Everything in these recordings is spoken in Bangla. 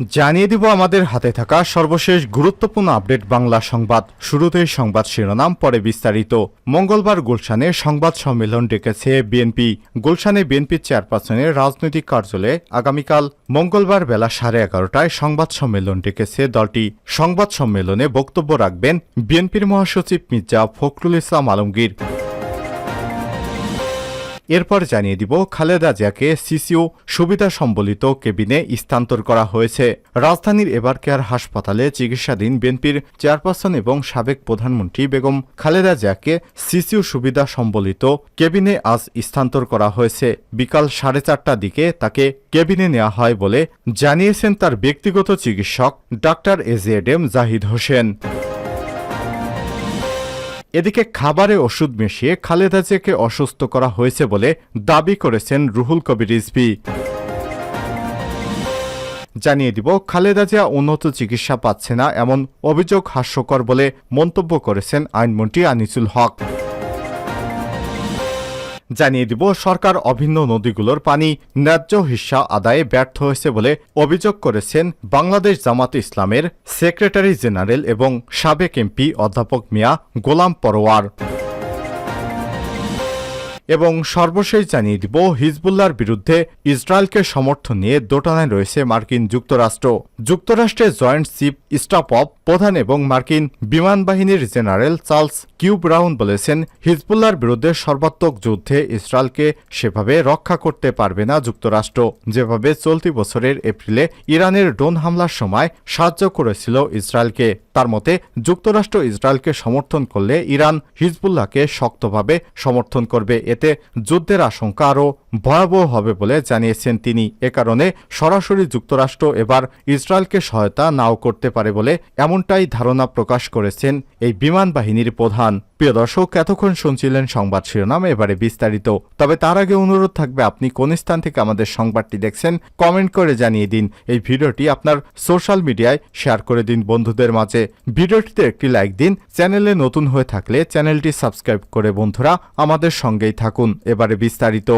জানিয়ে দিব আমাদের হাতে থাকা সর্বশেষ গুরুত্বপূর্ণ আপডেট বাংলা সংবাদ। শুরুতেই সংবাদ শিরোনাম, পরে বিস্তারিত। মঙ্গলবার গুলশানে সংবাদ সম্মেলন ডেকেছে বিএনপি। গুলশানে বিএনপির চেয়ারপারসনের রাজনৈতিক কার্যালয়ে আগামীকাল মঙ্গলবার বেলা সাড়ে এগারোটায় সংবাদ সম্মেলন ডেকেছে দলটি। সংবাদ সম্মেলনে বক্তব্য রাখবেন বিএনপির মহাসচিব মির্জা ফখরুল ইসলাম আলমগীর। এরপর জানিয়ে দিব খালেদা জিয়াকে সিসিও সুবিধা সম্বলিত কেবিনে স্থানান্তর করা হয়েছে। রাজধানীর এবার কেয়ার হাসপাতালে চিকিৎসাধীন বিএনপির চেয়ারপারসন এবং সাবেক প্রধানমন্ত্রী বেগম খালেদা জিয়াকে সিসিও সুবিধা সম্বলিত কেবিনে আজ স্থানান্তর করা হয়েছে। বিকাল সাড়ে চারটার দিকে তাকে কেবিনে নেওয়া হয় বলে জানিয়েছেন তার ব্যক্তিগত চিকিৎসক ডাক্তার এজেডেম জাহিদ হোসেন। এদিকে খাবারে ওষুধ মিশিয়ে খালেদা জিয়াকে অসুস্থ করা হয়েছে বলে দাবি করেছেন রুহুল কবির রিজভি। জানিয়ে দিব, খালেদা জিয়া উন্নত চিকিৎসা পাচ্ছে না এমন অভিযোগ হাস্যকর বলে মন্তব্য করেছেন আইনমন্ত্রী আনিসুল হক। জানিয়ে দিব, সরকার অভিন্ন নদীগুলোর পানি ন্যায্য হিস্সা আদায়ে ব্যর্থ হয়েছে বলে অভিযোগ করেছেন বাংলাদেশ জামাত ইসলামের সেক্রেটারি জেনারেল এবং সাবেক এমপি অধ্যাপক মিয়া গোলাম পরোয়ার। এবং সর্বশেষ জানিয়ে দিব, হিজবুল্লাহর বিরুদ্ধে ইসরায়েলকে সমর্থন নিয়ে দোটানায় রয়েছে মার্কিন যুক্তরাষ্ট্র। যুক্তরাষ্ট্রের জয়েন্ট চিফ স্টাফ অব প্রধান এবং মার্কিন বিমান বাহিনীর জেনারেল চার্লস কিউ ব্রাউন বলেছেন, হিজবুল্লাহর বিরুদ্ধে সর্বাত্মক যুদ্ধে ইসরায়েলকে সেভাবে রক্ষা করতে পারবে না যুক্তরাষ্ট্র। যেভাবে চলতি বছরের এপ্রিলে ইরানের ড্রোন হামলার সময় সাহায্য করেছিল ইসরায়েলকে, তার মতে যুক্তরাষ্ট্র ইসরায়েলকে সমর্থন করলে ইরান হিজবুল্লাহকে শক্তভাবে সমর্থন করবে। এতে যুদ্ধের আশঙ্কা আরও ভয়াবহ হবে বলে জানিয়েছেন তিনি। এ কারণে সরাসরি যুক্তরাষ্ট্র এবার ইসরায়েলকে সহায়তা নাও করতে পারে বলে এমনটাই ধারণা প্রকাশ করেছেন এই বিমান বাহিনীর প্রধান। প্রিয় দর্শক, এতক্ষণ শুনছিলেন সংবাদ শিরোনাম, এবারে বিস্তারিত। তবে তার আগে অনুরোধ থাকবে, আপনি কোন স্থান থেকে আমাদের সংবাদটি দেখছেন, কমেন্ট করে জানিয়ে দিন। এই ভিডিওটি আপনার সোশ্যাল মিডিয়ায় শেয়ার করে দিন বন্ধুদের মাঝে। ভিডিওটিতে একটি লাইক দিন, চ্যানেলে নতুন হয়ে থাকলে চ্যানেলটি সাবস্ক্রাইব করে বন্ধুরা আমাদের সঙ্গেই থাকুন। এবারে বিস্তারিত।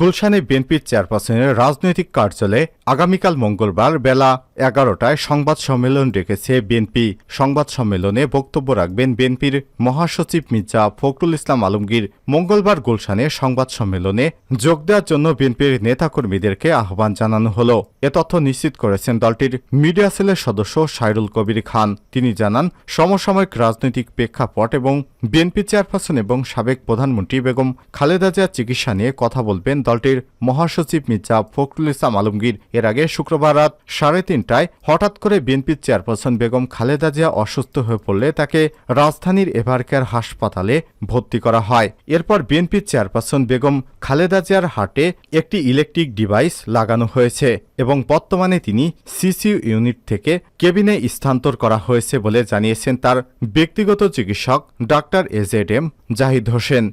গুলশানে বিএনপির চেয়ারপারসনের রাজনৈতিক কার্যালয়ে আগামীকাল মঙ্গলবার বেলা এগারোটায় সংবাদ সম্মেলন ডেকেছে বিএনপি। সংবাদ সম্মেলনে বক্তব্য রাখবেন বিএনপির মহাসচিব মির্জা ফখরুল ইসলাম আলমগীর। মঙ্গলবার গুলশানে সংবাদ সম্মেলনে যোগ দেওয়ার জন্য বিএনপির নেতাকর্মীদেরকে আহ্বান জানানো হল। এ তথ্য নিশ্চিত করেছেন দলটির মিডিয়া সেলের সদস্য সাইরুল কবির খান। তিনি জানান, সমসাময়িক রাজনৈতিক প্রেক্ষাপট এবং বিএনপি চেয়ারপারসন এবং সাবেক প্রধানমন্ত্রী বেগম খালেদা জিয়ার চিকিৎসা নিয়ে কথা বলবেন দলটির মহাসচিব মির্জা ফখরুল ইসলাম আলমগীর। এর আগে শুক্রবার রাত সাড়ে তিনটায় হঠাৎ করে বিএনপির চেয়ারপারসন বেগম খালেদা জিয়া অসুস্থ হয়ে পড়লে তাকে রাজধানীর এভারকেয়ার হাসপাতালে ভর্তি করা হয়। এরপর বিএনপির চেয়ারপারসন বেগম খালেদা জিয়ার হাটে একটি ইলেকট্রিক ডিভাইস লাগানো হয়েছে এবং বর্তমানে তিনি সিসিউ ইউনিট থেকে কেবিনে স্থানান্তর করা হয়েছে বলে জানিয়েছেন তার ব্যক্তিগত চিকিৎসক doctor A Z M Zahid Hossain.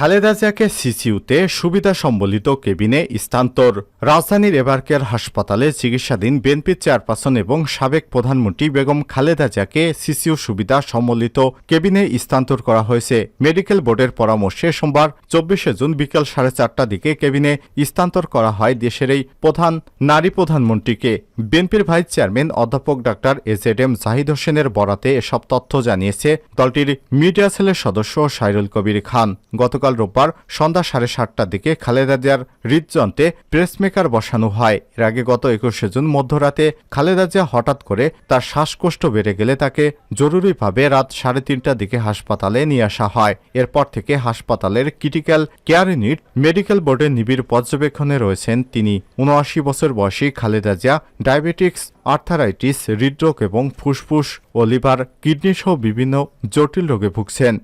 Khaleda জিয়াকে সিসিউতে সুবিধা সম্বলিত কেবিনে স্থানান্তর। রাজধানীর এবারকেয়ার হাসপাতালে চিকিৎসাধীন বিএনপির চেয়ারপারসন এবং সাবেক প্রধানমন্ত্রী বেগম খালেদা জিয়াকে সিসিউ সুবিধা সম্বলিত কেবিনে স্থানান্তর করা হয়েছে। মেডিকেল বোর্ডের পরামর্শে সোমবার চব্বিশে জুন বিকেল সাড়ে চারটার দিকে কেবিনে স্থানান্তর করা হয় দেশের এই প্রধান নারী প্রধানমন্ত্রীকে। বিএনপির ভাইস চেয়ারম্যান অধ্যাপক doctor A Z M Zahid হোসেনের বরাতে এসব তথ্য জানিয়েছে দলটির মিডিয়া সেলের সদস্য সাইরুল কবির খান। গতকাল রোববার সন্ধ্যা সাড়ে সাতটার দিকে খালেদা জিয়ার হৃদযন্ত্রে প্রেসমেকার বসানো হয়। এর আগে গত একুশে জুন মধ্যরাতে খালেদা জিয়া হঠাৎ করে তার শ্বাসকষ্ট বেড়ে গেলে তাকে জরুরিভাবে রাত সাড়ে তিনটার দিকে হাসপাতালে নিয়ে আসা হয়। এরপর থেকে হাসপাতালের ক্রিটিক্যাল কেয়ার ইউনিট মেডিকেল বোর্ডের নিবিড় পর্যবেক্ষণে রয়েছেন তিনি। উনআশি বছর বয়সী খালেদা জিয়া ডায়াবেটিক্স, আর্থারাইটিস, হৃদরোগ এবং ফুসফুস ও লিভার, কিডনি সহ বিভিন্ন জটিল রোগে ভুগছেন।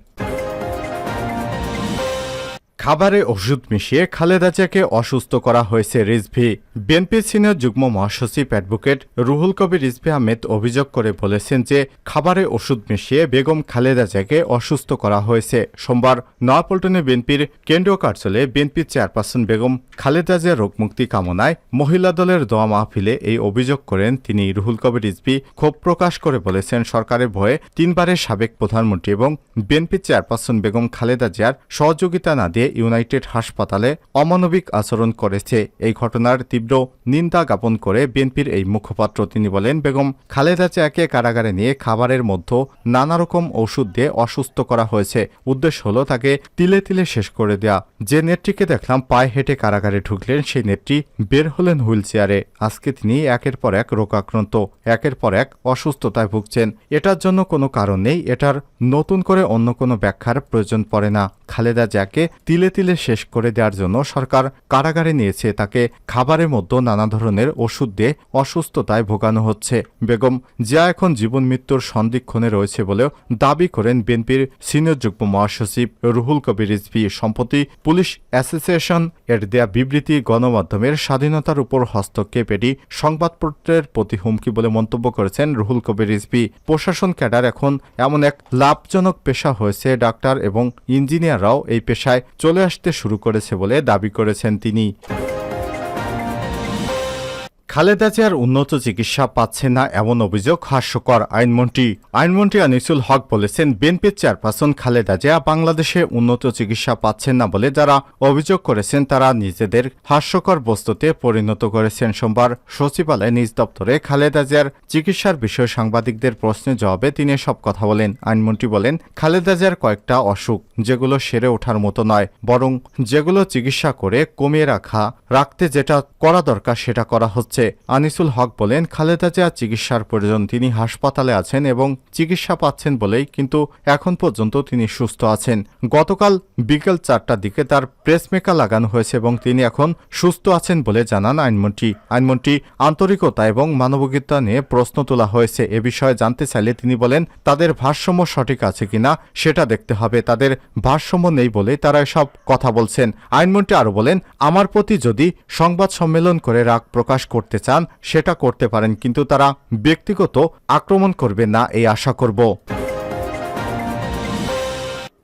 খাবারে ওষুধ মিশিয়ে খালেদা জিয়াকে অসুস্থ করা হয়েছে রিজভি। বিএনপি সিনিয়র যুগ্ম মহাসচিব অ্যাডভোকেট রুহুল কবির রিজভি আহমেদ অভিযোগ করে বলেছেন যে, খাবারে ওষুধ মিশিয়ে বেগম খালেদা জিয়াকে অসুস্থ করা হয়েছে। সোমবার নয়াপল্টনে বিএনপির কেন্দ্রীয় কার্যালয়ে বিএনপির চেয়ারপারসন বেগম খালেদা জিয়ার রোগমুক্তি কামনায় মহিলা দলের দোয়া মাহফিলে এই অভিযোগ করেন। তিনি রুহুল কবির রিজভি ক্ষোভ প্রকাশ করে বলেছেন, সরকারের ভয়ে তিনবারের সাবেক প্রধানমন্ত্রী এবং বিএনপি চেয়ারপারসন বেগম খালেদা জিয়ার সহযোগিতা না দিয়ে ইউনাইটেড হাসপাতালে অমানবিক আচরণ করেছে। এই ঘটনার তীব্র নিন্দা জ্ঞাপন করে বিএনপির এই মুখপাত্র। তিনি বলেন, বেগম খালেদা জিয়াকে কারাগারে নিয়ে খাবারের মধ্যে নানা রকম ওষুধ দিয়ে অসুস্থ করা হয়েছে। উদ্দেশ্য হলো তাকে তিলে তিলে শেষ করে দেয়া। যে নেত্রীকে দেখলাম পায়ে হেঁটে কারাগারে ঢুকলেন, সেই নেত্রী বের হলেন হুইল চেয়ারে। আজকে তিনি একের পর এক রোগাক্রান্ত, একের পর এক অসুস্থতায় ভুগছেন। এটার জন্য কোনো কারণ নেই, এটার নতুন করে অন্য কোনো ব্যাখ্যার প্রয়োজন পড়ে না। খালেদা জিয়াকে তিলে তিলে শেষ করে দেওয়ার জন্য সরকার কারাগারে নিয়েছে। তাকে খাবারের মধ্যে নানা ধরনের ওষুধ দিয়ে অসুস্থতায় ভোগানো হচ্ছে। বেগম জিয়া এখন জীবন মৃত্যুর সন্দিক্ষণে রয়েছে বলেও দাবি করেন বিএনপির সিনিয়র যুগ্ম মহাসচিব রুহুল কবির রিজভি। সম্প্রতি পুলিশ অ্যাসোসিয়েশন এর দেয়া বিবৃতি গণমাধ্যমের স্বাধীনতার উপর হস্তক্ষেপ এটি সংবাদপত্রের প্রতি হুমকি বলে মন্তব্য করেছেন রুহুল কবির রিজভি। প্রশাসন ক্যাডার এখন এমন এক লাভজনক পেশা হয়েছে। ডাক্তার এবং ইঞ্জিনিয়াররাও এই পেশায় চলে আসতে শুরু করেছে বলে দাবি করেছেন তিনি। খালেদা জিয়ার উন্নত চিকিৎসা পাচ্ছে না এমন অভিযোগ হাস্যকর আইনমন্ত্রী। আইনমন্ত্রী আনিসুল হক বলেছেন, বিএনপির চেয়ারপারসন খালেদা জিয়া বাংলাদেশে উন্নত চিকিৎসা পাচ্ছেন না বলে যারা অভিযোগ করেছেন, তারা নিজেদের হাস্যকর বস্তুতে পরিণত করেছেন। সোমবার সচিবালয়ে নিজ দপ্তরে খালেদা জিয়ার চিকিৎসার বিষয়ে সাংবাদিকদের প্রশ্নের জবাবে তিনি সব কথা বলেন। আইনমন্ত্রী বলেন, খালেদা জিয়ার কয়েকটা অসুখ, যেগুলো সেরে ওঠার মতো নয়, বরং যেগুলো চিকিৎসা করে কমিয়ে রাখা, রাখতে যেটা করা দরকার সেটা করা হচ্ছে। আনিসুল হক বলেন, খালেদা জিয়া চিকিৎসার প্রয়োজন, তিনি হাসপাতালে আছেন এবং চিকিৎসা পাচ্ছেন বলেই কিন্তু এখন পর্যন্ত তিনি সুস্থ আছেন। গতকাল বিকেল চারটার দিকে তার প্রেসমেকার লাগানো হয়েছে এবং তিনি এখন সুস্থ আছেন বলে জানান আইনমন্ত্রী। আইনমন্ত্রী আন্তরিকতা এবং মানবিকতা নিয়ে প্রশ্ন তোলা হয়েছে। এ বিষয়ে জানতে চাইলে তিনি বলেন, তাদের ভারসাম্য সঠিক আছে কিনা সেটা দেখতে হবে। তাদের ভারসাম্য নেই বলে তারা এসব কথা বলছেন। আইনমন্ত্রী আরও বলেন, আমার প্রতি যদি সংবাদ সম্মেলন করে রাগ প্রকাশ করতে চান সেটা করতে পারেন কিন্তু তারা ব্যক্তিগত আক্রমণ করবে না এই আশা করব।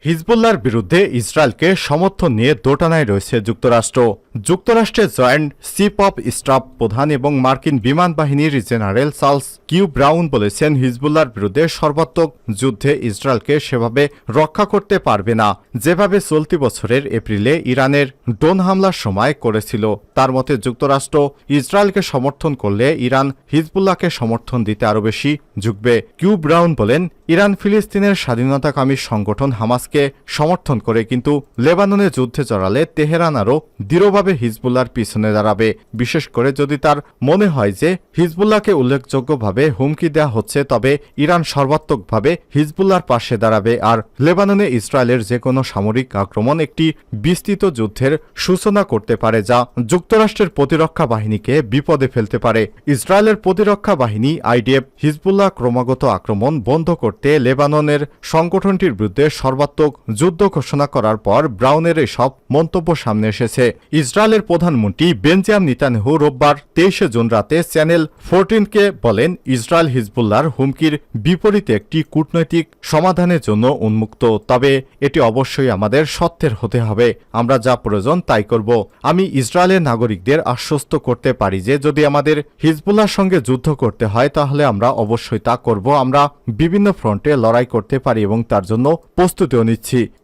হিজবুল্লাহর বিরুদ্ধে ইসরায়েলকে সমর্থন নিয়ে দোটানায় রয়েছে যুক্তরাষ্ট্র। যুক্তরাষ্ট্রের জয়েন্ট চিফ অব স্টাফ প্রধান এবং মার্কিন বিমান বাহিনীর জেনারেল চার্লস কিউ ব্রাউন বলেছেন, হিজবুল্লাহর বিরুদ্ধে সর্বাত্মক যুদ্ধে ইসরায়েলকে সেভাবে রক্ষা করতে পারবে না। যেভাবে চলতি বছরের এপ্রিলে ইরানের ড্রোন হামলার সময় করেছিল, তার মতে যুক্তরাষ্ট্র ইসরায়েলকে সমর্থন করলে ইরান হিজবুল্লাহকে সমর্থন দিতে আরও বেশি ঝুঁকবে। কিউ ব্রাউন বলেন ইরান ফিলিস্তিনের স্বাধীনতাকামী সংগঠন হামাসকে সমর্থন করে কিন্তু লেবাননে যুদ্ধে জড়ালে তেহরান আরও দৃঢ়ভাবে হিজবুল্লার পিছনে দাঁড়াবে। বিশেষ করে যদি তার মনে হয় যে হিজবুল্লাহকে উল্লেখযোগ্যভাবে হুমকি দেওয়া হচ্ছে, তবে ইরান সর্বাত্মকভাবে হিজবুল্লার পাশে দাঁড়াবে আর লেবাননে ইসরায়েলের যে কোনো সামরিক আক্রমণ একটি বিস্তৃত যুদ্ধের সূচনা করতে পারে যা যুক্তরাষ্ট্রের প্রতিরক্ষা বাহিনীকে বিপদে ফেলতে পারে। ইসরায়েলের প্রতিরক্ষা বাহিনী আইডিএফ হিজবুল্লাহ ক্রমাগত আক্রমণ বন্ধ করতে লেবাননের সংগঠনটির বিরুদ্ধে সর্বাত্মক যুদ্ধ ঘোষণা করার পর ব্রাউনের এসব মন্তব্য সামনে এসেছে। ইসরায়েলের প্রধানমন্ত্রী বেঞ্জাম নিতানহু রোববার তেইশে জুন রাতে চ্যানেল ফোরটিনকে বলেন, ইসরায়েল হিজবুল্লাহর হুমকির বিপরীতে একটি কূটনৈতিক সমাধানের জন্য উন্মুক্ত। তবে এটি অবশ্যই আমাদের সত্যের হতে হবে। আমরা যা প্রয়োজন তাই করব। আমি ইসরায়েলের নাগরিকদের আশ্বস্ত করতে পারি যে, যদি আমাদের হিজবুল্লাহর সঙ্গে যুদ্ধ করতে হয়, তাহলে আমরা অবশ্যই তা করব। আমরা বিভিন্ন ফ্রন্টে লড়াই করতে পারি এবং তার জন্য প্রস্তুতিও নিচ্ছি।